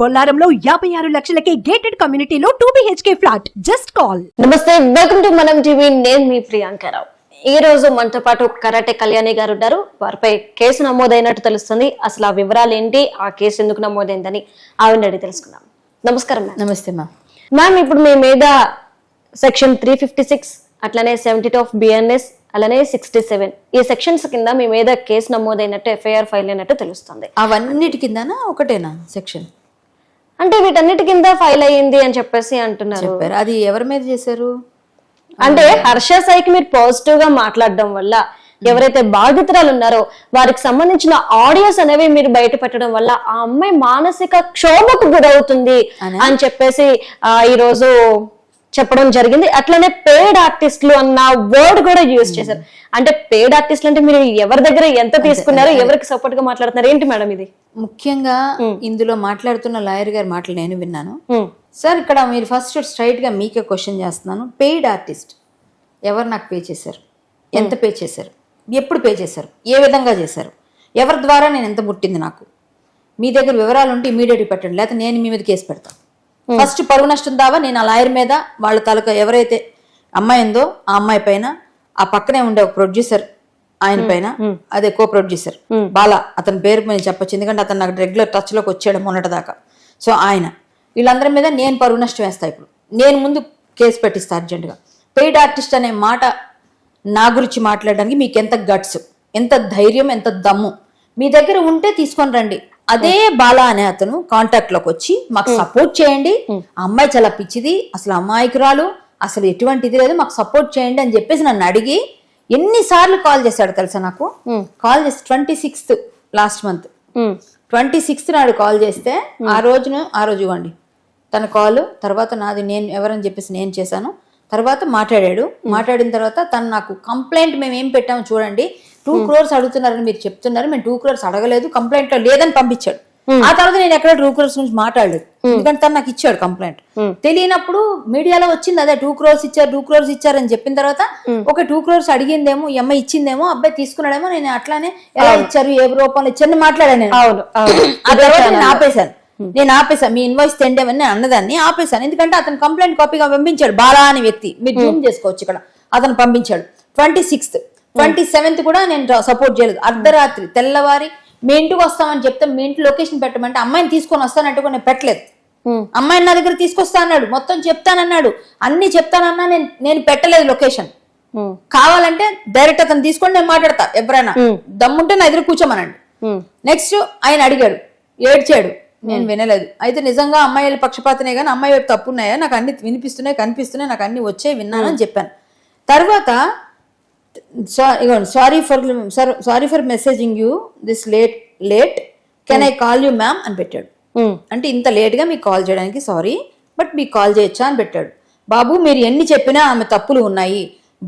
బొల్లారంలో యాభై ఆరు లక్షలకే గేటెడ్ కమ్యూనిటీలో two BHK flat just call నమస్తే వెల్కమ్ టు మనం టీవీ నేను మీ ప్రియాంకరావు ఈ రోజు మనతో పాటు కరాటే కళ్యాణి గారు ఉన్నారు. వారిపై కేసు నమోదైనట్టు తెలుస్తుంది. అసలు ఆ వివరాలు ఏంటి? ఆ కేసు ఎందుకు నమోదైందని ఆవిడ అడిగి తెలుసుకుందాం. నమస్కారం మ్యామ్ నమస్తే మా మ్యామ్ ఇప్పుడు మీ మీద సెక్షన్ త్రీ ఫిఫ్టీ సిక్స్ అట్లనే సెవెంటీ టూ ఆఫ్ బిఎన్ఎస్ అలానే సిక్స్టీ సెవెన్ ఈ సెక్షన్స్ కింద మీ మీద కేసు నమోదైనట్టు ఎఫ్ఐఆర్ ఫైల్ అయినట్టు తెలుస్తుంది. అవన్నిటి కిందనా ఒకటేనా సెక్షన్ అంటే వీటన్నిటి కింద ఫైల్ అయ్యింది అని చెప్పేసి అంటున్నారు. చెప్పారు. అది ఎవరి మీద చేశారు? అంటే హర్ష సాయికి మీరు పాజిటివ్గా మాట్లాడడం వల్ల ఎవరైతే బాధితురాలు ఉన్నారో వారికి సంబంధించిన ఆడియోస్ అనేవి మీరు బయట పెట్టడం వల్ల ఆ అమ్మాయి మానసిక క్షోభకు గురవుతుంది అని? చెప్పేసి ఆ ఈ రోజు చెప్పడం జరిగింది. అట్లనే పేడ్ ఆర్టిస్టులు అన్న వర్డ్ కూడా యూజ్ చేశారు. అంటే పేడ్ ఆర్టిస్టులు అంటే మీరు ఎవరి దగ్గర ఎంత తీసుకున్నారో ఎవరికి సపోర్ట్గా మాట్లాడుతున్నారు ఏంటి మేడం ఇది? ముఖ్యంగా ఇందులో మాట్లాడుతున్న లాయర్ గారి మాటలు నేను విన్నాను. ఉమ్, సార్ ఇక్కడ మీరు ఫస్ట్ స్ట్రైట్గా మీకే క్వశ్చన్ చేస్తున్నాను. పెయిడ్ ఆర్టిస్ట్ ఎవరు నాకు పే చేశారు? ఎంత పే చేశారు? ఎప్పుడు పే చేశారు? ఏ విధంగా చేశారు? ఎవరి ద్వారా నేను ఎంత పుట్టింది నాకు? మీ దగ్గర వివరాలు ఉంటే ఇమీడియట్గా పెట్టండి. లేకపోతే నేను మీ మీద కేసు పెడతాను ఫస్ట్ పరువు నష్టం దావా నేను ఆ లాయర్ మీద వాళ్ళ తాలూకా ఎవరైతే అమ్మాయి ఉందో ఆ అమ్మాయి పైన ఆ పక్కనే ఉండే ఒక ప్రొడ్యూసర్ ఆయన పైన అదే కో ప్రొడ్యూసర్ బాలా అతని పేరు నేను చెప్పొచ్చు. ఎందుకంటే అతను నాకు రెగ్యులర్ టచ్లోకి వచ్చాడు మొన్నటి దాకా. సో ఆయన. వీళ్ళందరి మీద నేను పరువు నష్టం వేస్తా ఇప్పుడు. నేను ముందు కేసు పెట్టిస్తా అర్జెంటుగా. పెయిడ్ ఆర్టిస్ట్ అనే మాట నా గురించి మాట్లాడడానికి మీకు ఎంత గట్స్ ఎంత ధైర్యం ఎంత దమ్ము మీ దగ్గర ఉంటే తీసుకొని రండి. అదే బాలా అనే అతను కాంటాక్ట్లోకి వచ్చి మాకు సపోర్ట్ చేయండి. ఆ అమ్మాయి చాలా పిచ్చిది అసలు అమాయకురాలు అసలు ఎటువంటిది లేదు మాకు సపోర్ట్ చేయండి అని చెప్పేసి నన్ను అడిగి ఎన్నిసార్లు కాల్ చేశాడు తెలుసా నాకు? కాల్ చేసి twenty sixth last month twenty sixth నాడు కాల్ చేస్తే ఆ రోజును ఆ రోజు ఇవ్వండి. తన కాల్ తర్వాత నాది నేను ఎవరని చెప్పేసి నేను చేశాను. తర్వాత మాట్లాడాడు. మాట్లాడిన తర్వాత తను నాకు కంప్లైంట్ మేము ఏం పెట్టామో చూడండి. టూ క్రోర్స్ అడుగుతున్నారని మీరు చెప్తున్నారు. మేము టూ క్రోర్స్ అడగలేదు కంప్లైంట్లో లేదని పంపించాడు. ఆ తర్వాత నేను ఎక్కడ టూ క్రోర్స్ గురించి మాట్లాడలేదు. ఎందుకంటే తను నాకు ఇచ్చాడు కంప్లైంట్. తెలియనప్పుడు మీడియాలో వచ్చింది అదే టూ క్రోర్స్ ఇచ్చారు టూ క్రోర్స్ ఇచ్చారు అని చెప్పిన తర్వాత ఒక టూ క్రోర్స్ అడిగిందేమో ఈ అమ్మాయి ఇచ్చిందేమో అబ్బాయి తీసుకున్నాడేమో నేను అట్లానే ఎలా ఇచ్చారు ఏ రూపంలో ఇచ్చారని మాట్లాడాను నేను. ఆ తర్వాత నేను ఆపేశాను. నేను ఆపేశాను. మీ ఇన్వాయిస్ తెండేమని నేను అన్నదాన్ని ఆపేశాను. ఎందుకంటే అతను కంప్లైంట్ కాపీగా పంపించాడు. బాలా అనే వ్యక్తి. మీరు జూమ్ చేసుకోవచ్చు ఇక్కడ. అతను పంపించాడు. ట్వంటీ సిక్స్త్ ట్వంటీ సెవెంత్ కూడా నేను సపోర్ట్ చేయలేదు. అర్ధరాత్రి తెల్లవారి మీ ఇంటికి వస్తామని చెప్తే మీ ఇంటి లొకేషన్ పెట్టమంటే అమ్మాయిని తీసుకొని వస్తానంటే నేను పెట్టలేదు. అమ్మాయిని నా దగ్గర తీసుకొస్తా అన్నాడు. మొత్తం చెప్తానన్నాడు. అన్ని చెప్తానన్నా నేను నేను పెట్టలేదు లొకేషన్ కావాలంటే డైరెక్ట్ అతను తీసుకొని నేను మాట్లాడతా ఎవరైనా. దమ్ముంటే నా ఎదురు కూర్చోమనండి. నెక్స్ట్ ఆయన అడిగాడు. ఏడ్చాడు. నేను వినలేదు. అయితే నిజంగా అమ్మాయిల పక్షపాతనే కానీ అమ్మాయి వైపు తప్పు ఉన్నాయా నాకు అన్ని వినిపిస్తున్నాయి కనిపిస్తున్నాయి నాకు అన్ని వచ్చాయి విన్నాను అని చెప్పాను. తర్వాత sorry for sorry for messaging you this late late can I call you ma'am అని పెట్టాడు. ఉమ్, అంటే ఇంత లేట్గా మీకు కాల్ చేయడానికి సారీ బట్ మీకు కాల్ చేయొచ్చా అని పెట్టాడు. బాబు మీరు ఎన్ని చెప్పినా ఆమె తప్పులు ఉన్నాయి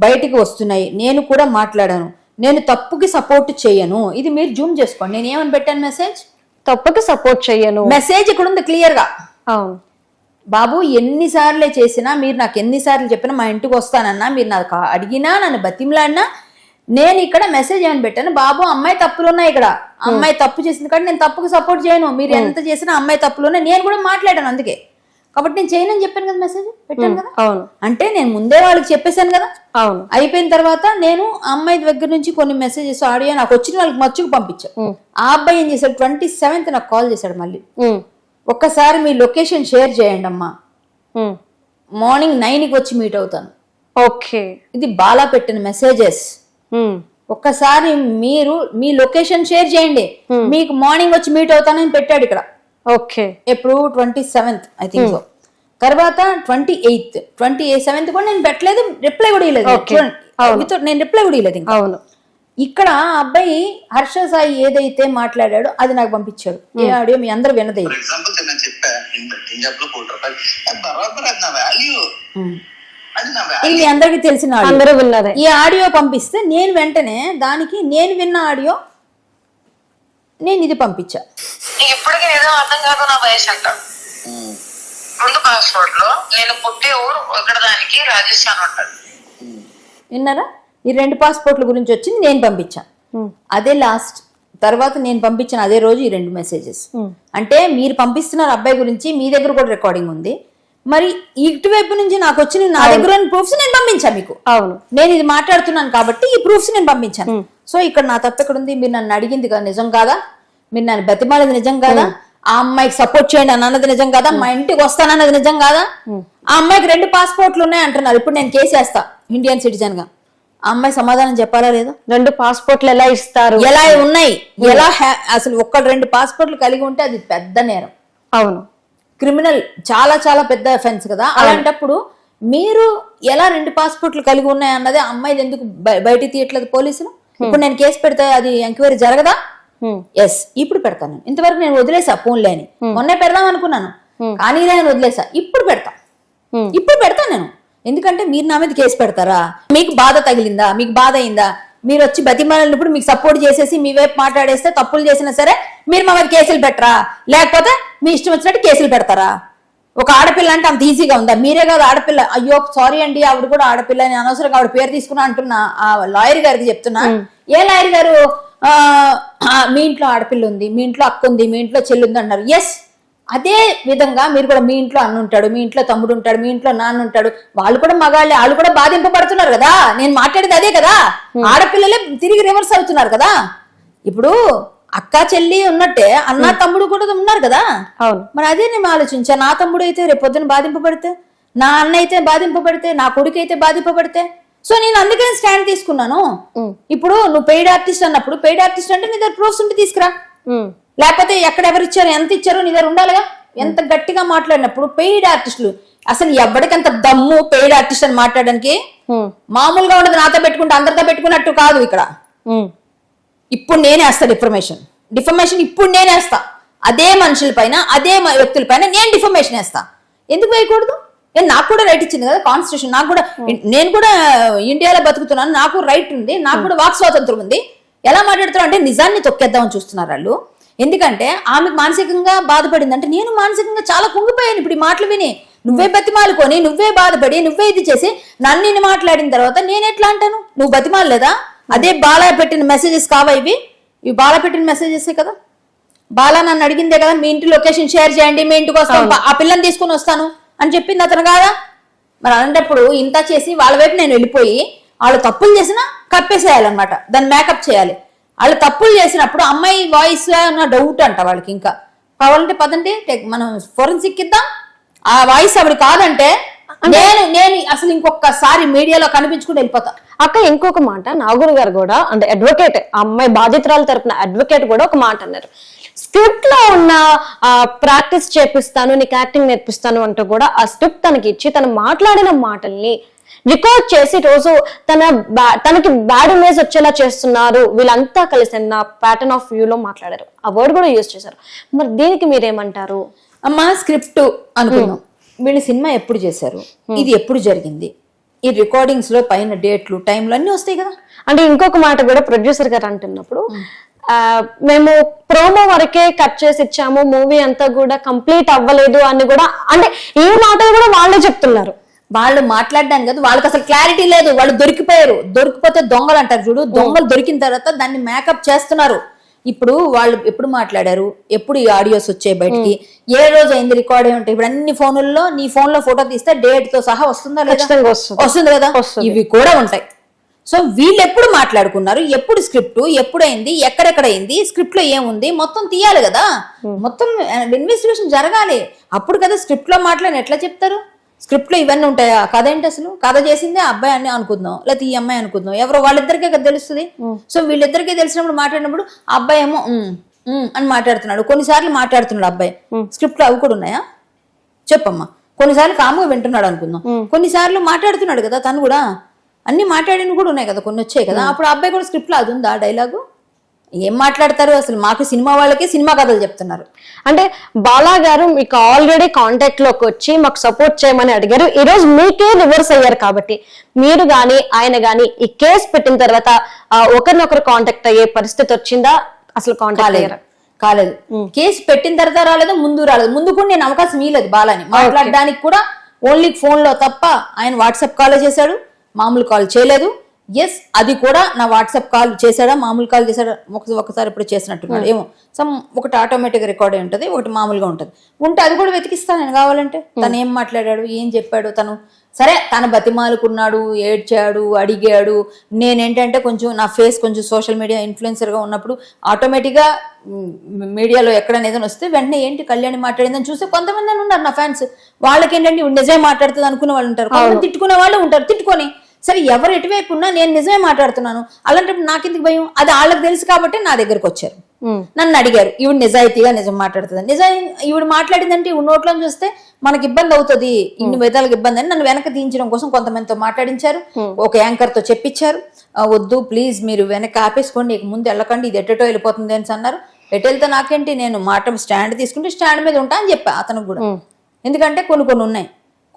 బయటికి వస్తున్నాయి నేను కూడా మాట్లాడాను. నేను తప్పుకి సపోర్ట్ చేయను. ఇది మీరు జూమ్ చేసుకోండి. నేను ఏమని పెట్టాను మెసేజ్ తప్పక సపోర్ట్ చెయ్యను మెసేజ్ ఇక్కడ ఉంది క్లియర్గా. అవును. బాబు ఎన్నిసార్లే చేసినా మీరు నాకు ఎన్నిసార్లు చెప్పినా మా ఇంటికి వస్తానన్నా మీరు నాకు అడిగినా నన్ను బతిమలాడినా నేను ఇక్కడ మెసేజ్ ఏమని పెట్టాను? బాబు అమ్మాయి తప్పులు ఉన్నాయి ఇక్కడ అమ్మాయి తప్పు చేసింది కాబట్టి నేను తప్పుకు సపోర్ట్ చేయను. మీరు ఎంత చేసినా అమ్మాయి తప్పులు ఉన్నాయి నేను కూడా మాట్లాడాను అందుకే. కాబట్టి నేను చేయనని చెప్పాను కదా మెసేజ్? పెట్టాను కదా? అవును. అంటే నేను ముందే వాళ్ళకి చెప్పేశాను కదా? అవును. అయిపోయిన తర్వాత నేను అమ్మాయి దగ్గర నుంచి కొన్ని మెసేజెస్ ఆడియో నాకు వచ్చిన వాళ్ళకి మచ్చుకు పంపించాను ఆ అబ్బాయి ఏం చేశాడు? ట్వంటీ సెవెంత్ నాకు కాల్ చేశాడు మళ్ళీ. ఒక్కసారి మీ లొకేషన్ షేర్ చేయండి అమ్మా. ఉమ్, మార్నింగ్ నైన్కి వచ్చి మీట్ అవుతాను. ఓకే. ఇది బాలా పెట్టిన మెసేజెస్. ఉమ్, ఒక్కసారి మీరు మీ లొకేషన్ షేర్ చేయండి. మీకు మార్నింగ్ వచ్చి మీట్ అవుతానని పెట్టాడు ఇక్కడ. ఓకే. ఎప్పుడు twenty seventh I think so తర్వాత ట్వంటీ ఎయిత్ ట్వంటీ సెవెంత్ కూడా నేను పెట్టలేదు రిప్లై కూడా ఇవ్వలేదు నేను రిప్లై కూడా ఇవ్వలేదు అవును. ఇక్కడ ఆ అబ్బాయి హర్ష సాయి ఏదైతే మాట్లాడాడో అది నాకు పంపించాడు. ఏ ఆడియో మీ అందరు వినదే. ఇది మీ అందరికి తెలిసిన అందరూ విన్నదే. ఈ ఆడియో పంపిస్తే నేను వెంటనే దానికి నేను విన్న ఆడియో నేను ఇది పంపించా. ఇప్పటికీ ఏదో అర్థం కాదు నా వయసు అంట. రెండు పాస్పోర్ట్లో నేను పుట్టే ఊరు ఇక్కడ దానికి రాజస్థాన్ ఉంటుంది విన్నారా? ఈ రెండు పాస్పోర్ట్ల గురించి వచ్చింది నేను పంపించా. అదే లాస్ట్ తర్వాత నేను పంపించిన అదే రోజు ఈ రెండు మెసేజెస్ అంటే మీరు పంపిస్తున్నారు అబ్బాయి గురించి మీ దగ్గర కూడా రికార్డింగ్ ఉంది. మరి ఇటువైపు నుంచి నాకు వచ్చిన నా దగ్గర ప్రూఫ్స్ నేను పంపించాను మీకు. అవును. నేను ఇది మాట్లాడుతున్నాను కాబట్టి ఈ ప్రూఫ్స్ నేను పంపించాను. సో ఇక్కడ నా తప్పు ఎక్కడ ఉంది? మీరు నన్ను అడిగింది కదా నిజం కాదా? మీరు నన్ను బతిమాలేది నిజం కాదా? ఆ అమ్మాయికి సపోర్ట్ చేయండి అని అన్నది నిజం కాదా? మా ఇంటికి వస్తానన్నది నిజం కాదా? ఆ అమ్మాయికి రెండు పాస్పోర్ట్లు ఉన్నాయి అంటున్నారు. ఇప్పుడు నేను కేసు వేస్తా ఇండియన్ సిటిజన్గా. అమ్మాయి సమాధానం చెప్పాలా లేదా? రెండు పాస్పోర్ట్లు ఎలా ఇస్తారు? ఎలా ఉన్నాయి? ఎలా అసలు ఒక్క రెండు పాస్పోర్ట్లు కలిగి ఉంటే అది పెద్ద నేరం. అవును. క్రిమినల్ చాలా చాలా పెద్ద అఫెన్స్ కదా. అలాంటప్పుడు మీరు ఎలా రెండు పాస్పోర్ట్లు కలిగి ఉన్నాయి అన్నది ఆ అమ్మాయిది ఎందుకు బయ- బయటికి తీయట్లేదు పోలీసులు? ఇప్పుడు నేను కేసు పెడితే అది ఎంక్వైరీ జరగదా. ఎస్ ఇప్పుడు పెడతాను నేను. ఇంతవరకు నేను వదిలేసా ఫోన్లే అని మొన్నే పెడదాం అనుకున్నాను. కానీ నేను వదిలేసా. ఇప్పుడు పెడతా. ఇప్పుడు పెడతాను నేను. ఎందుకంటే మీరు నా మీద కేసు పెడతారా? మీకు బాధ తగిలిందా? మీకు బాధ అయిందా? మీరు వచ్చి బతిమాలినప్పుడు మీకు సపోర్ట్ చేసేసి మీ వైపు మాట్లాడేస్తే తప్పులు చేసినా సరే మీరు మా మీద కేసులు పెట్టరా? లేకపోతే మీ ఇష్టం వచ్చినట్టు కేసులు పెడతారా? ఒక ఆడపిల్ల అంటే అంత ఈజీగా ఉందా? మీరే కాదు ఆడపిల్ల. అయ్యో సారీ అండి ఆవిడ కూడా ఆడపిల్ల అని అనవసరంగా ఆవిడ పేరు తీసుకున్నా అంటున్నా. ఆ లాయర్ గారికి చెప్తున్నా. ఏ లాయర్ గారు? మీ ఇంట్లో ఆడపిల్ల ఉంది మీ ఇంట్లో అక్క ఉంది మీ ఇంట్లో చెల్లి ఉంది అన్నారు ఎస్ అదే విధంగా మీరు కూడా మీ ఇంట్లో అన్న ఉంటాడు మీ ఇంట్లో తమ్ముడు ఉంటాడు మీ ఇంట్లో నాన్న ఉంటాడు వాళ్ళు కూడా మగాళ్ళే వాళ్ళు కూడా బాధింపబడుతున్నారు కదా? నేను మాట్లాడేది అదే కదా? ఆడపిల్లలే తిరిగి రివర్స్ అవుతున్నారు కదా? ఇప్పుడు అక్క చెల్లి ఉన్నట్టే అన్న తమ్ముడు కూడా ఉన్నారు కదా? అవును. మరి అదే నేను ఆలోచించా నా తమ్ముడు అయితే రేపు పొద్దున బాధింపబడితే నా అన్న అయితే బాధింపబడితే నా కొడుకు అయితే బాధింపబడితే సో నేను అందుకని స్టాండ్ తీసుకున్నాను. ఇప్పుడు నువ్వు పెయిడ్ ఆర్టిస్ట్ అన్నప్పుడు పెయిడ్ ఆర్టిస్ట్ అంటే నీ దగ్గర ప్రూఫ్స్ ఉంటే తీసుకురా. లేకపోతే ఎక్కడ ఎవరు ఇచ్చారు ఎంత ఇచ్చారో నీ దగ్గర ఉండాలిగా? ఎంత గట్టిగా మాట్లాడినప్పుడు పెయిడ్ ఆర్టిస్టులు అసలు ఎవరికి అంత దమ్ము పెయిడ్ ఆర్టిస్ట్ అని మాట్లాడడానికి. మామూలుగా ఉండదు నాతో పెట్టుకుంటే అందరితో పెట్టుకున్నట్టు కాదు ఇక్కడ. ఇప్పుడు నేనే వేస్తా డిఫర్మేషన్. డిఫర్మేషన్ ఇప్పుడు నేనే వేస్తా. అదే మనుషుల పైన అదే వ్యక్తుల పైన నేను డిఫర్మేషన్ వేస్తా. ఎందుకు వేయకూడదు? ఏ, నాకు కూడా రైట్ ఇచ్చింది కదా కాన్స్టిట్యూషన్ నాకు కూడా నేను కూడా ఇండియాలో బతుకుతున్నాను నాకు రైట్ ఉంది నాకు కూడా వాక్ స్వాతంత్రం ఉంది. ఎలా మాట్లాడుతున్నారు అంటే నిజాన్ని తొక్కేద్దామని చూస్తున్నారు వాళ్ళు. ఎందుకంటే ఆమెకు మానసికంగా బాధపడింది అంటే నేను మానసికంగా చాలా కుంగిపోయాను ఇప్పుడు ఈ మాటలు విని. నువ్వే బతిమాలుకొని నువ్వే బాధపడి నువ్వే ఇది చేసి నన్ను ఇన్ని మాట్లాడిన తర్వాత నేను ఎట్లా అంటాను? నువ్వు బతిమాలలేదా? అదే బాల పెట్టిన మెసేజెస్ కావా ఇవి? ఇవి బాల పెట్టిన మెసేజెస్ కదా? బాలా నన్ను అడిగిందే కదా మీ ఇంటి లొకేషన్ షేర్ చేయండి మీ ఇంటికి వస్తాను ఆ పిల్లని తీసుకొని వస్తాను అని చెప్పింది అతను కాదా? మరి అలాంటప్పుడు ఇంత చేసి వాళ్ళ వైపు నేను వెళ్ళిపోయి వాళ్ళు తప్పులు చేసినా కప్పేసేయాలన్నమాట. దాన్ని మేకప్ చేయాలి. వాళ్ళు తప్పులు చేసినప్పుడు అమ్మాయి వాయిస్ నా డౌట్ అంట వాళ్ళకి ఇంకా. కావాలంటే పదండి మనం ఫోరెన్సిక్ ఇద్దాం. ఆ వాయిస్ ఆవిడ కాదంటే నేను నేను అసలు ఇంకొకసారి మీడియాలో కనిపించుకుని వెళ్ళిపోతా. అక్క ఇంకొక మాట నాగూర్ గారు కూడా అంటే అడ్వకేట్ ఆ అమ్మాయి బాధితురాలు తరపున అడ్వకేట్ కూడా ఒక మాట అన్నారు. స్క్రిప్ట్లో ఉన్న ప్రాక్టీస్ చేపిస్తాను నీకు యాక్టింగ్ నేర్పిస్తాను అంటూ కూడా ఆ స్క్రిప్ట్ తనకి ఇచ్చి తను మాట్లాడిన మాటల్ని రికార్డ్ చేసి రోజు తన తనకి బ్యాడ్ ఇమేజ్ వచ్చేలా చేస్తున్నారు. వీళ్ళంతా కలిసి నా ప్యాటర్న్ ఆఫ్ వ్యూ లో మాట్లాడారు. ఆ వర్డ్ కూడా యూజ్ చేశారు. మరి దీనికి మీరేమంటారు? అమ్మా స్క్రిప్ట్ అనుకున్నాం వీళ్ళు సినిమా ఎప్పుడు చేశారు? ఇది ఎప్పుడు జరిగింది? ఈ రికార్డింగ్స్లో పైన డేట్లు టైంలు అన్ని వస్తాయి కదా. అంటే ఇంకొక మాట కూడా ప్రొడ్యూసర్ గారు అంటున్నప్పుడు మేము ప్రోమో వరకే కట్ చేసి ఇచ్చాము మూవీ అంతా కూడా కంప్లీట్ అవ్వలేదు అని కూడా అంటే ఈ మాటలు కూడా వాళ్ళే చెప్తున్నారు. వాళ్ళు మాట్లాడడానికి కదా వాళ్ళకి అసలు క్లారిటీ లేదు. వాళ్ళు దొరికిపోయారు. దొరికిపోతే దొంగలు అంటారు చూడు. దొంగలు దొరికిన తర్వాత దాన్ని మేకప్ చేస్తున్నారు. ఇప్పుడు వాళ్ళు ఎప్పుడు మాట్లాడారు? ఎప్పుడు ఈ ఆడియోస్ వచ్చాయి బయటికి? ఏ రోజు అయింది రికార్డ్ అయి ఉంటాయి ఇప్పుడు అన్ని ఫోనుల్లో నీ ఫోన్లో ఫోటో తీస్తే డేట్తో సహా వస్తుందా లేదా? వస్తుంది. కదా. ఇవి కూడా ఉంటాయి. సో వీళ్ళు ఎప్పుడు మాట్లాడుకున్నారు? ఎప్పుడు స్క్రిప్ట్ ఎప్పుడైంది ఎక్కడెక్కడ అయింది? స్క్రిప్ట్లో ఏముంది? మొత్తం తీయాలి కదా? మొత్తం ఇన్వెస్టిగేషన్ జరగాలి. అప్పుడు కదా స్క్రిప్ట్లో మాట్లాడి ఎట్లా చెప్తారు? స్క్రిప్ట్లో ఇవన్నీ ఉంటాయా? కథ ఏంటి అసలు? కథ చేసిందే అబ్బాయి అని అనుకుందాం. లేకపోతే ఈ అమ్మాయి అనుకుందాం. ఎవరో వాళ్ళిద్దరికే కదా తెలుస్తుంది. సో వీళ్ళిద్దరికే తెలిసినప్పుడు మాట్లాడినప్పుడు ఆ అబ్బాయి ఏమో అని మాట్లాడుతున్నాడు. కొన్నిసార్లు మాట్లాడుతున్నాడు అబ్బాయి. స్క్రిప్ట్లో అవి కూడా ఉన్నాయా? చెప్పమ్మా. కొన్నిసార్లు కాముగా వింటున్నాడు అనుకుందాం. కొన్నిసార్లు మాట్లాడుతున్నాడు కదా తను కూడా. అన్ని మాట్లాడిన కూడా ఉన్నాయి కదా కొన్ని వచ్చాయి కదా. అప్పుడు అబ్బాయి కూడా స్క్రిప్ట్లో అది ఉందా? డైలాగు? ఏం మాట్లాడతారు? అసలు మాకు సినిమా వాళ్ళకి సినిమా కథలు చెప్తున్నారు. అంటే బాలా గారు మీకు ఆల్రెడీ కాంటాక్ట్లోకి వచ్చి మాకు సపోర్ట్ చేయమని అడిగారు. ఈ రోజు మీకే రివర్స్ అయ్యారు కాబట్టి మీరు గాని ఆయన గాని ఈ కేసు పెట్టిన తర్వాత ఒకరినొకరు కాంటాక్ట్ అయ్యే పరిస్థితి వచ్చిందా? అసలు కాంటాక్ట్ అయ్యారా? కాలేదు. కేసు పెట్టిన తర్వాత రాలేదు? ముందు రాలేదు. ముందు కూడా నేను అవకాశం ఇవ్వలేదు బాలని. మాట్లాడడానికి కూడా ఓన్లీ ఫోన్లో తప్ప ఆయన వాట్సాప్ కాల్ చేశాడు. మామూలు కాల్ చేయలేదు. ఎస్ అది కూడా నా వాట్సాప్ కాల్ చేశాడా? మామూలు కాల్ చేశాడా? ఒక ఒకసారి ఇప్పుడు చేసినట్టున్నాడు. ఏమో సమ్ ఒకటి ఆటోమేటిక్ రికార్డ్ అయి ఉంటుంది ఒకటి మామూలుగా ఉంటుంది. ఉంటే అది కూడా వెతికిస్తాను నేను కావాలంటే. తను ఏం మాట్లాడాడు? ఏం చెప్పాడు? తను సరే తను బతిమాలుకున్నాడు ఏడ్చాడు అడిగాడు. నేనేంటంటే కొంచెం నా ఫేస్ కొంచెం సోషల్ మీడియా ఇన్ఫ్లుయెన్సర్గా ఉన్నప్పుడు ఆటోమేటిక్గా మీడియాలో ఎక్కడైనా ఏదైనా వస్తే వెంటనే ఏంటి కళ్యాణి మాట్లాడిందని చూస్తే కొంతమంది ఉన్నారు నా ఫ్యాన్స్ వాళ్ళకి ఏంటంటే "ఈవిడ నిజమే మాట్లాడుతుంది అనుకునే వాళ్ళు ఉంటారు. కొంతమంది తిట్టుకునే వాళ్ళు ఉంటారు. తిట్టుకొని సరే ఎవరు ఎటువైపు ఉన్నా నేను నిజమే మాట్లాడుతున్నాను. అలాంటప్పుడు నాకెందుకు భయం? అది వాళ్ళకి తెలుసు కాబట్టి నా దగ్గరకు వచ్చారు. నన్ను అడిగారు ఈవిడ నిజాయితీగా నిజం మాట్లాడుతుంది. నిజాయి ఈవిడ మాట్లాడిందంటే ఈవిడ నోట్లో చూస్తే మనకి ఇబ్బంది అవుతుంది. ఇన్ని విధాలకు ఇబ్బంది అని నన్ను వెనక తీయించడం కోసం కొంతమందితో మాట్లాడించారు. ఒక యాంకర్తో చెప్పించారు "ఆ, వద్దు ప్లీజ్ మీరు వెనక ఆపేసుకోండి ఇక ముందు వెళ్ళకండి ఇది ఎట్టటో వెళ్ళిపోతుంది అని అన్నారు. ఎటు వెళ్తే నాకేంటి నేను మాట స్టాండ్ తీసుకుంటే స్టాండ్ మీద ఉంటా అని చెప్పా అతనికి కూడా. ఎందుకంటే కొన్ని కొన్ని ఉన్నాయి.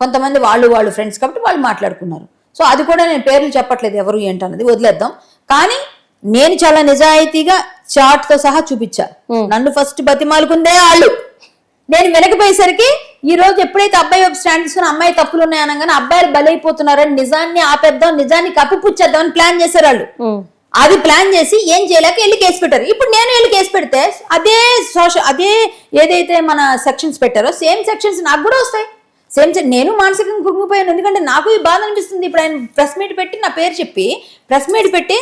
కొంతమంది వాళ్ళు వాళ్ళు ఫ్రెండ్స్ కాబట్టి వాళ్ళు మాట్లాడుకున్నారు. సో అది కూడా నేను పేర్లు చెప్పట్లేదు ఎవరు ఏంటన్నది వదిలేద్దాం. కానీ నేను చాలా నిజాయితీగా చార్ట్తో సహా చూపించా. నన్ను ఫస్ట్ బతిమాలుకుందే వాళ్ళు. నేను వెనకపోయేసరికి ఈ రోజు ఎప్పుడైతే అబ్బాయి వైపు స్టాండ్ తీసుకుని అమ్మాయి తప్పులు ఉన్నాయి అనగానే అబ్బాయిలు బలైపోతున్నారని నిజాన్ని ఆపేద్దాం నిజాన్ని కప్పిపుచ్చేద్దాం ప్లాన్ చేశారు వాళ్ళు అది ప్లాన్ చేసి ఏం చేయలేక వెళ్ళి కేసు పెట్టారు. ఇప్పుడు నేను వెళ్ళి కేసు పెడితే అదే సోషల్ అదే ఏదైతే మన సెక్షన్స్ పెట్టారో సేమ్ సెక్షన్స్ నాకు కూడా వస్తాయి. సేమ్ నేను మానసికంగా కుంగిపోయాను ఎందుకంటే నాకు ఈ బాధ అనిపిస్తుంది. ఇప్పుడు ఆయన ప్రెస్ మీట్ పెట్టి నా పేరు చెప్పి ప్రెస్ మీట్ పెట్టి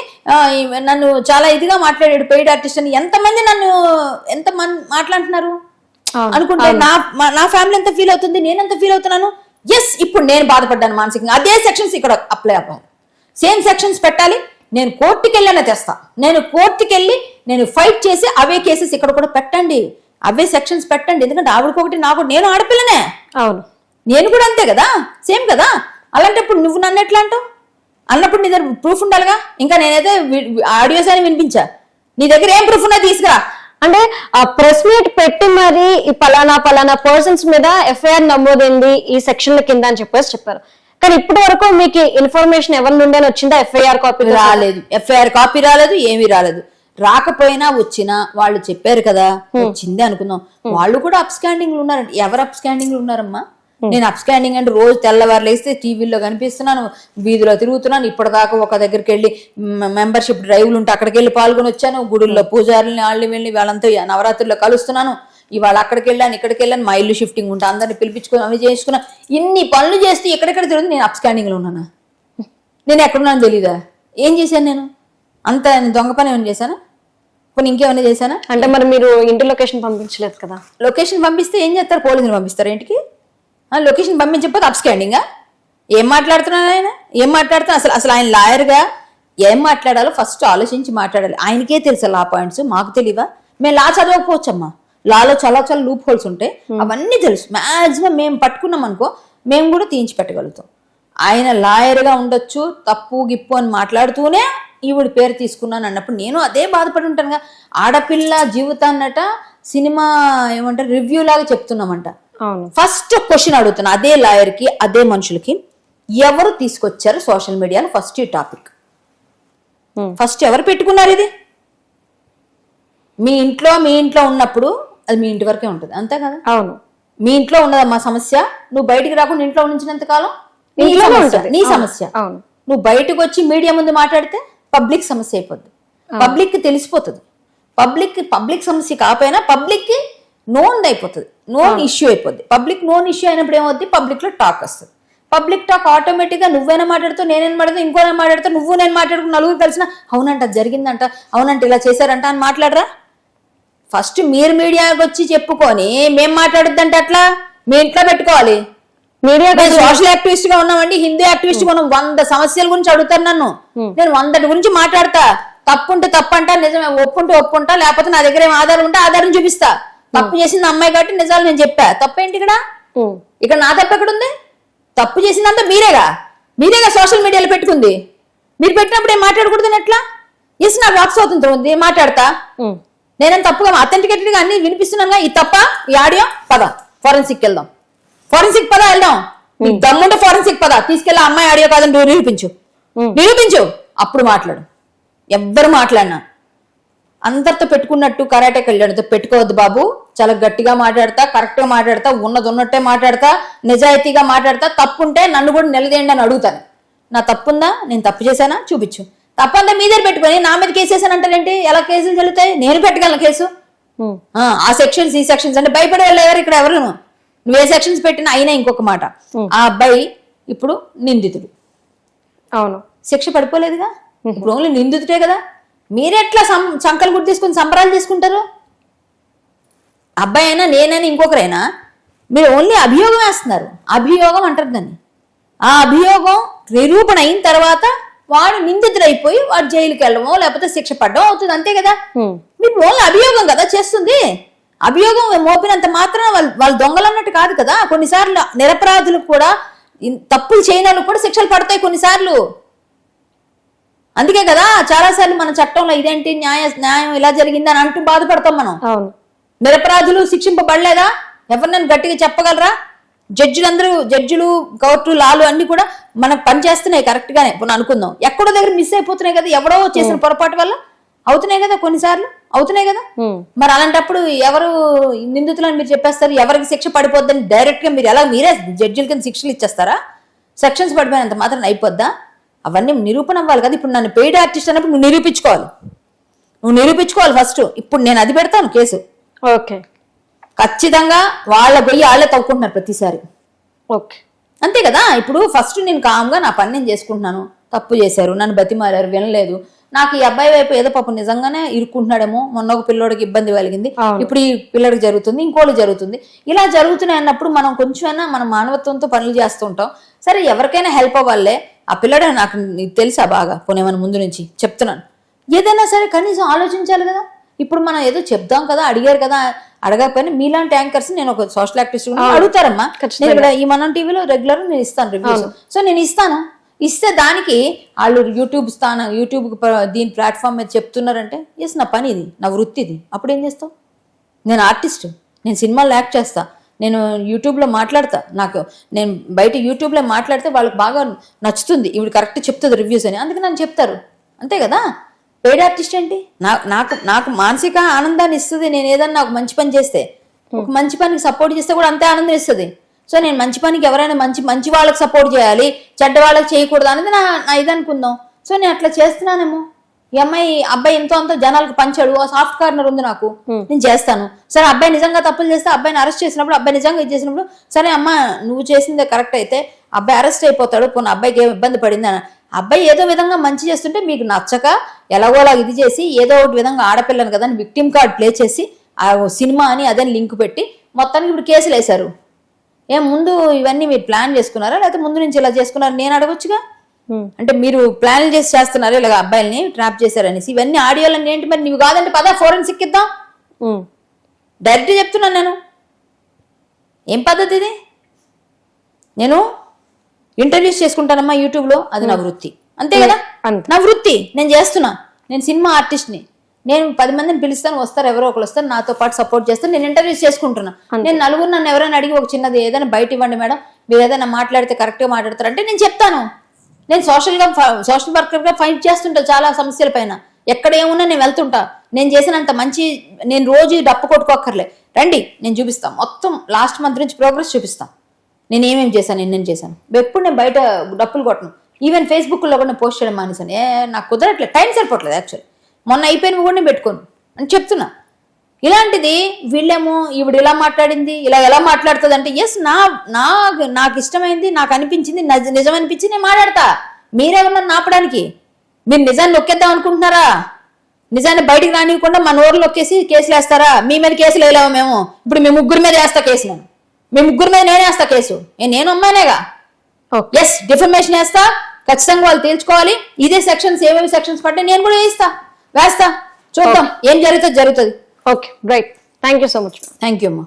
నన్ను చాలా ఇదిగా మాట్లాడాడు పెయిడ్ ఆర్టిస్ట్ అని. ఎంతమంది నన్ను ఎంత మాట్లాడుతున్నారు? అనుకుంటే నా నా ఫ్యామిలీ ఎంత ఫీల్ అవుతుంది? నేను ఎంత ఫీల్ అవుతున్నాను? ఎస్ ఇప్పుడు నేను బాధపడ్డాను మానసికంగా. అదే సెక్షన్స్ ఇక్కడ అప్లై అవ్వాలి సేమ్ సెక్షన్స్ పెట్టాలి. నేను కోర్టుకి వెళ్ళానే తెస్తా నేను కోర్టుకి వెళ్ళి నేను ఫైట్ చేసి అవే కేసెస్ ఇక్కడ కూడా పెట్టండి. అవే సెక్షన్స్ పెట్టండి. ఎందుకంటే ఆవిడకొకటి నాకు నేను ఆడపిల్లనే. అవును. నేను కూడా అంతే కదా? సేమ్ కదా? అలాంటప్పుడు నువ్వు నన్ను ఎట్లా అంటావు? అన్నప్పుడు నీ దగ్గర ప్రూఫ్ ఉండాలిగా? ఇంకా నేనైతే ఆడియోస్ అని వినిపించా. నీ దగ్గర ఏం ప్రూఫ్ ఉన్నా తీసుకురా. అంటే ఆ ప్రెస్ మీట్ పెట్టి మరి ఈ పలానా పలానా పర్సన్స్ మీద ఎఫ్ఐఆర్ నమోదైంది ఈ సెక్షన్ల కింద అని చెప్పేసి చెప్పారు. కానీ ఇప్పటి వరకు మీకు ఇన్ఫర్మేషన్ ఎవరి నుండి వచ్చిందా ఎఫ్ఐఆర్ కాపీ రాలేదు. ఎఫ్ఐఆర్ కాపీ రాలేదు ఏమీ రాలేదు. రాకపోయినా వచ్చినా వాళ్ళు చెప్పారు కదా వచ్చింది అనుకుందాం. వాళ్ళు కూడా అప్ స్కాండింగ్ ఉన్నారంట. ఎవరు అప్ స్కాండింగ్ ఉన్నారమ్మా? నేను అప్ స్కాండింగ్ అంటే రోజు తెల్లవారు లేస్తే టీవీలో కనిపిస్తున్నాను వీధిలో తిరుగుతున్నాను ఇప్పటిదాకా ఒక దగ్గరికి వెళ్ళి మెంబర్షిప్ డ్రైవ్లు ఉంటే అక్కడికి వెళ్ళి పాల్గొని వచ్చాను. గుడుల్లో పూజారులని వాళ్ళని వెళ్ళి వాళ్ళంతా నవరాత్రుల్లో కలుస్తున్నాను. ఇవాళ అక్కడికి వెళ్ళాను ఇక్కడికి వెళ్ళాను మా ఇల్లు షిఫ్టింగ్ ఉంటే అందరిని పిలిపించుకుని అవి చేసుకున్నా ఇన్ని పనులు చేస్తూ ఎక్కడెక్కడ తిరుగుతుంది నేను అప్ స్కాండింగ్లో ఉన్నానా? నేను ఎక్కడున్నాను తెలీదా? ఏం చేశాను నేను? అంత దొంగ పని ఏమైనా చేశానా? కొన్ని ఇంకేమైనా చేశానా? అంటే మరి మీరు ఇంటి లొకేషన్ పంపించలేదు కదా? లొకేషన్ పంపిస్తే ఏం చేస్తారు? పోలీసులు పంపిస్తారు ఇంటికి? లొకేషన్ పంపించకపోతే అప్ స్కాండింగా ఏం మాట్లాడుతున్నాను ఆయన? ఏం మాట్లాడుతున్నా అసలు అసలు ఆయన లాయర్గా ఏం మాట్లాడాలో ఫస్ట్ ఆలోచించి మాట్లాడాలి. ఆయనకే తెలుసా లా పాయింట్స్ మాకు తెలియవా? మేము లా చదవకపోవచ్చమ్మా. లాలో చాలా చాలా లూప్ హోల్స్ ఉంటాయి అవన్నీ తెలుసు. మాక్సిమం మేము పట్టుకున్నాం అనుకో మేము కూడా తీయించి పెట్టగలుగుతాం. ఆయన లాయర్గా ఉండొచ్చు తప్పు గిప్పు అని మాట్లాడుతూనే ఈవిడ పేరు తీసుకున్నాను అన్నప్పుడు నేను అదే బాధపడి ఉంటానుగా. ఆడపిల్ల జీవితాన్నట సినిమా ఏమంటారు రివ్యూ లాగా చెప్తున్నామంట. ఫస్ట్ క్వశ్చన్ అడుగుతున్నా అదే లాయర్కి అదే మనుషులకి ఎవరు తీసుకొచ్చారు సోషల్ మీడియాలో ఫస్ట్ ఈ టాపిక్ ఫస్ట్ ఎవరు పెట్టుకున్నారు ఇది? మీ ఇంట్లో మీ ఇంట్లో ఉన్నప్పుడు అది మీ ఇంటి వరకే ఉంటుంది అంతే కదా? అవును. మీ ఇంట్లో ఉన్నదమ్మా సమస్య నువ్వు బయటికి రాకుండా ఇంట్లో ఉంచినంత కాలం? నీ సమస్య, ఉంటుంది. నీ సమస్య. అవును. నువ్వు బయటకు వచ్చి మీడియా ముందు మాట్లాడితే పబ్లిక్ సమస్య అయిపోద్ది. పబ్లిక్కి తెలిసిపోతుంది. పబ్లిక్ పబ్లిక్ సమస్య కాకపోయినా పబ్లిక్కి నోన్ అయిపోతుంది. నోన్ ఇష్యూ అయిపోద్ది. పబ్లిక్ నోన్ ఇష్యూ అయినప్పుడు ఏమవుద్ది? పబ్లిక్లో టాక్ వస్తుంది. పబ్లిక్ టాక్ ఆటోమేటిక్గా నువ్వైనా మాట్లాడుతావు నేనేం మాట్లాడుతావు ఇంకోనే మాట్లాడుతావు నువ్వు నేను మాట్లాడుకుని నలుగురు కలిసిన అవునంట జరిగిందంట అవునంట ఇలా చేశారంట అని మాట్లాడరా? ఫస్ట్ మీరు మీడియాకి వచ్చి చెప్పుకొని మేం మాట్లాడొద్దంటే అట్లా మీ ఇంట్లో పెట్టుకోవాలి? మీడియా సోషల్ యాక్టివిస్ట్గా ఉన్నామండి హిందూ యాక్టివిస్ట్గా ఉన్నాం వంద సమస్యల గురించి అడుగుతారు నన్ను. నేను వందటి గురించి మాట్లాడతా. తప్పుంటే తప్పు అంటా నిజమే ఒప్పుంటే ఒప్పుంటా లేకపోతే నా దగ్గర ఏం ఆధారం ఉంటే ఆధారం చూపిస్తా. తప్పు చేసింది అమ్మాయి కాబట్టి నిజాలు నేను చెప్పా. తప్పేంటి ఇక్కడ? ఇక్కడ నా తప్పు ఎక్కడ ఉంది తప్పు చేసిందంతా మీరేగా? మీరేగా సోషల్ మీడియాలో పెట్టుకుంది? మీరు పెట్టినప్పుడు ఏం మాట్లాడకూడదు ఎట్లా? ఎస్ నాకు వాక్ స్వాతంత్రం ఉంది మాట్లాడతా? నేనేం తప్పుగా అథెంటికేటెడ్గా అన్ని వినిపిస్తున్నాను ఈ తప్ప ఈ ఆడియో? పద ఫోరెన్సిక్ వెళ్దాం ఫోరెన్సిక్ పద వెళ్దాం. నీకు దమ్ముంటే ఫోరెన్సిక్ పద తీసుకెళ్ళి అమ్మాయి ఆడియో కాదని నువ్వు నిరూపించు. నిరూపించు. అప్పుడు మాట్లాడు. ఎవ్వరు మాట్లాడినా. అందరితో పెట్టుకున్నట్టు కరాటే కళ్యాణ్తో పెట్టుకోవద్దు బాబు. చాలా గట్టిగా మాట్లాడతా కరెక్ట్గా మాట్లాడతా ఉన్నది ఉన్నట్టే మాట్లాడతా నిజాయితీగా మాట్లాడతా. తప్పుంటే నన్ను కూడా నిలదేయండి అని అడుగుతాను. నా తప్పుందా? నేను తప్పు చేశానా? చూపించు. తప్పంతా మీ దగ్గర పెట్టుకొని నా మీద కేసు వేసానంటారేంటి ఎలా కేసులు చెల్లుతాయి నేను పెట్టగలను కేసు? ఆ, సెక్షన్స్ ఈ సెక్షన్స్ అంటే భయపడే వాళ్ళు ఎవరు? ఇక్కడ ఎవరు? నువ్వు. ఏ సెక్షన్స్ పెట్టినా అయినా ఇంకొక మాట. ఆ అబ్బాయి ఇప్పుడు నిందితుడు. అవును. శిక్ష పడిపోలేదుగా? ఇప్పుడు ఓన్లీ నిందితుడే కదా? మీరెట్లా సం సంకలు గుర్తు తీసుకుని సంబరాలు చేసుకుంటారు అబ్బాయి అయినా నేనైనా ఇంకొకరైనా మీరు ఓన్లీ అభియోగం వేస్తున్నారు. అభియోగం అంటారు దాన్ని. ఆ అభియోగం నిరూపణ అయిన తర్వాత వాడు నిందితుడైపోయి వాడు జైలుకి వెళ్ళడమో లేకపోతే శిక్ష పడడం అవుతుంది అంతే కదా? మీరు ఓన్లీ అభియోగం కదా చేస్తుంది? అభియోగం మోపినంత మాత్రం వాళ్ళు వాళ్ళు దొంగలు అన్నట్టు కాదు కదా? కొన్నిసార్లు నిరపరాధులకు కూడా తప్పులు చేయని కూడా శిక్షలు పడతాయి కొన్నిసార్లు. అందుకే కదా చాలాసార్లు మన చట్టంలో ఇదేంటి న్యాయ న్యాయం ఇలా జరిగింది అని అంటూ బాధపడతాం మనం. నిరపరాధులు శిక్షింపబడలేదా? ఎవరినైనా గట్టిగా చెప్పగలరా? జడ్జిలందరూ జడ్జిలు కోర్టు లాలు అన్ని కూడా మనకు పనిచేస్తున్నాయి కరెక్ట్ గానే. ఇప్పుడు అనుకుందాం. ఎక్కడో దగ్గర మిస్ అయిపోతున్నాయి కదా ఎవడో చేసిన పొరపాటు వల్ల? అవుతున్నాయి కదా కొన్నిసార్లు? అవుతున్నాయి కదా? మరి అలాంటప్పుడు ఎవరు నిందితులని మీరు చెప్పేస్తారు? ఎవరికి శిక్ష పడిపోద్దని డైరెక్ట్గా మీరు ఎలా మీరే జడ్జిల కింద శిక్షలు ఇచ్చేస్తారా? సెక్షన్స్ పడిపోయినంత మాత్రం అయిపోద్దా? అవన్నీ నిరూపణ అవ్వాలి కదా. ఇప్పుడు నన్ను పెయిడ్ ఆర్టిస్ట్ అన్నప్పుడు నువ్వు నిరూపించుకోవాలి. నువ్వు నిరూపించుకోవాలి ఫస్ట్ ఇప్పుడు నేను అది పెడతాను కేసు. ఓకే. ఖచ్చితంగా వాళ్ళ పోయి వాళ్ళే తవ్వుకుంటున్నారు ప్రతిసారి. ఓకే. అంతే కదా? ఇప్పుడు ఫస్ట్ నేను కామ్గా నా పని నేను చేసుకుంటున్నాను. తప్పు చేశారు నన్ను బతిమారారు వినలేదు. నాకు ఈ అబ్బాయి వైపు ఏదో పాపం నిజంగానే ఇరుక్కుంటున్నాడేమో. మొన్న ఒక పిల్లోడికి ఇబ్బంది కలిగింది. ఇప్పుడు ఈ పిల్లడికి జరుగుతుంది ఇంకోటి జరుగుతుంది. ఇలా జరుగుతున్నాయి అన్నప్పుడు మనం కొంచెమైనా మన మానవత్వంతో పనులు చేస్తూ ఉంటాం. సరే ఎవరికైనా హెల్ప్ అవ్వాలే. ఆ పిల్లడే నాకు నీకు తెలుసా బాగా? పోనేమని ముందు నుంచి చెప్తున్నాను. ఏదైనా సరే కనీసం ఆలోచించాలి కదా? ఇప్పుడు మనం ఏదో చెప్దాం కదా అడిగారు కదా అడగకపోయినా మీలాంటి యాంకర్స్ నేను ఒక సోషల్ యాక్టివిస్ట్ అడుగుతారమ్మా. నేను ఇక్కడ ఈ మనం టీవీలో రెగ్యులర్ నేను ఇస్తాను రివ్యూస్. సో నేను ఇస్తాను. ఇస్తే దానికి వాళ్ళు యూట్యూబ్ స్థానం యూట్యూబ్ దీని ప్లాట్ఫామ్ మీద చెప్తున్నారంటే ఎస్ నా పని ఇది నా వృత్తి ఇది. అప్పుడు ఏం చేస్తావు? నేను ఆర్టిస్ట్ నేను సినిమాలో యాక్ట్ చేస్తా నేను యూట్యూబ్లో మాట్లాడతా. నాకు నేను బయట యూట్యూబ్లో మాట్లాడితే వాళ్ళకి బాగా నచ్చుతుంది. ఇవి కరెక్ట్ చెప్తుంది రివ్యూస్ అని. అందుకే నన్ను చెప్తారు. అంతే కదా? పేడ్ ఆర్టిస్ట్ ఏంటి? నా- నాకు నాకు మానసిక ఆనందాన్ని ఇస్తుంది నేను ఏదన్నా ఒక మంచి పని చేస్తే. ఒక మంచి పనికి సపోర్ట్ చేస్తే కూడా అంతే ఆనందం ఇస్తుంది. సో నేను మంచి పనికి ఎవరైనా మంచి మంచి వాళ్ళకి సపోర్ట్ చేయాలి చెడ్డ వాళ్ళకి చేయకూడదు అనేది నా ఇది అనుకుందాం. సో నేను అట్లా చేస్తున్నానేమో. ఈ అమ్మాయి అబ్బాయి ఎంతో అంత జనాలకు పంచాడు ఆ సాఫ్ట్ కార్నర్ ఉంది నాకు. నేను చేస్తాను. సరే అబ్బాయి నిజంగా తప్పులు చేస్తే అబ్బాయిని అరెస్ట్ చేసినప్పుడు అబ్బాయి నిజంగా ఇది చేసినప్పుడు సరే అమ్మ నువ్వు చేసిందే కరెక్ట్ అయితే అబ్బాయి అరెస్ట్ అయిపోతాడు పోనీ అబ్బాయికి ఏం ఇబ్బంది పడింది అబ్బాయి ఏదో విధంగా మంచి చేస్తుంటే మీకు నచ్చక ఎలాగోలా ఇది చేసి ఏదో ఒకటి విధంగా ఆడపిల్లను కదా అని విక్టిమ్ కార్డ్ ప్లే చేసి ఆ సినిమా అని అదే లింక్ పెట్టి మొత్తానికి ఇప్పుడు కేసులు వేశారు. ఏం ముందు ఇవన్నీ మీరు ప్లాన్ చేసుకున్నారా? లేకపోతే ముందు నుంచి ఇలా చేసుకున్నారా నేను అడగొచ్చుగా? అంటే మీరు ప్లాన్లు చేసి చేస్తున్నారు? ఇలాగ అబ్బాయిల్ని ట్రాప్ చేశారనేసి. ఇవన్నీ ఆడియోలన్నీ ఏంటి మరి? నువ్వు కాదంటే పదా ఫోరెన్సిక్ ఇద్దాం. డైరెక్ట్ చెప్తున్నాను నేను. ఏం పద్ధతి ఇది? నేను ఇంటర్వ్యూస్ చేసుకుంటానమ్మా యూట్యూబ్లో అది నా వృత్తి. అంతే కదా. నా వృత్తి. నేను చేస్తున్నా. నేను సినిమా ఆర్టిస్ట్ని. నేను పది మందిని పిలుస్తాను వస్తారు ఎవరో ఒకరు వస్తారు నాతో పాటు సపోర్ట్ చేస్తాను నేను ఇంటర్వ్యూస్ చేసుకుంటున్నా. నేను నలుగురు నన్ను ఎవరైనా అడిగి ఒక చిన్నది ఏదైనా బయట ఇవ్వండి మేడం. మీరు ఏదైనా మాట్లాడితే కరెక్ట్గా మాట్లాడతారు అంటే నేను చెప్తాను. నేను సోషల్గా సోషల్ వర్కర్గా ఫైట్ చేస్తుంటా చాలా సమస్యల పైన. ఎక్కడ ఏమున్నా నేను వెళ్తుంటా. నేను చేసినంత మంచి నేను రోజు డప్పు కొట్టుకోక్కర్లే. రండి నేను చూపిస్తాను మొత్తం లాస్ట్ మంత్ నుంచి ప్రోగ్రెస్ చూపిస్తాను నేను ఏమేమి చేశాను ఎన్నేం చేశాను? ఎప్పుడు నేను బయట డప్పులు కొట్టను. ఈవెన్ ఫేస్బుక్లో కూడా పోస్ట్ చేయడం మానేశాను. ఏ నాకు కుదరట్లేదు. టైం సరిపోవట్లేదు యాక్చువల్ మొన్న అయిపోయినవి కూడా నేను పెట్టుకోను. అని చెప్తున్నా. ఇలాంటిది వీళ్ళేమో ఈవిడ ఇలా మాట్లాడింది ఇలా ఎలా మాట్లాడుతుంది అంటే ఎస్ నా నా నాకు ఇష్టమైంది నాకు అనిపించింది నిజం అనిపించి నేను మాట్లాడతా. మీరేమన్నా నాపడానికి? మీరు నిజాన్ని నొక్కేద్దాం అనుకుంటున్నారా? నిజాన్ని బయటికి రానివ్వకుండా మన ఊర్లో నొక్కేసి కేసులు వేస్తారా మీ మీద కేసులు వేయలేము మేము? ఇప్పుడు మీ ముగ్గురు మీద వేస్తా కేసు నేను. మీ ముగ్గురు మీద నేనే వేస్తా కేసు. నేను అమ్మానేగా? ఓకే. ఎస్ డిఫర్మేషన్ వేస్తా. ఖచ్చితంగా వాళ్ళు తేల్చుకోవాలి. ఇదే సెక్షన్స్ ఏమేమి సెక్షన్స్ పడితే నేను కూడా వేస్తా వేస్తా. చూద్దాం. ఏం జరుగుతుంది జరుగుతుంది. Okay. Right thank you so much thank you అమ్మా.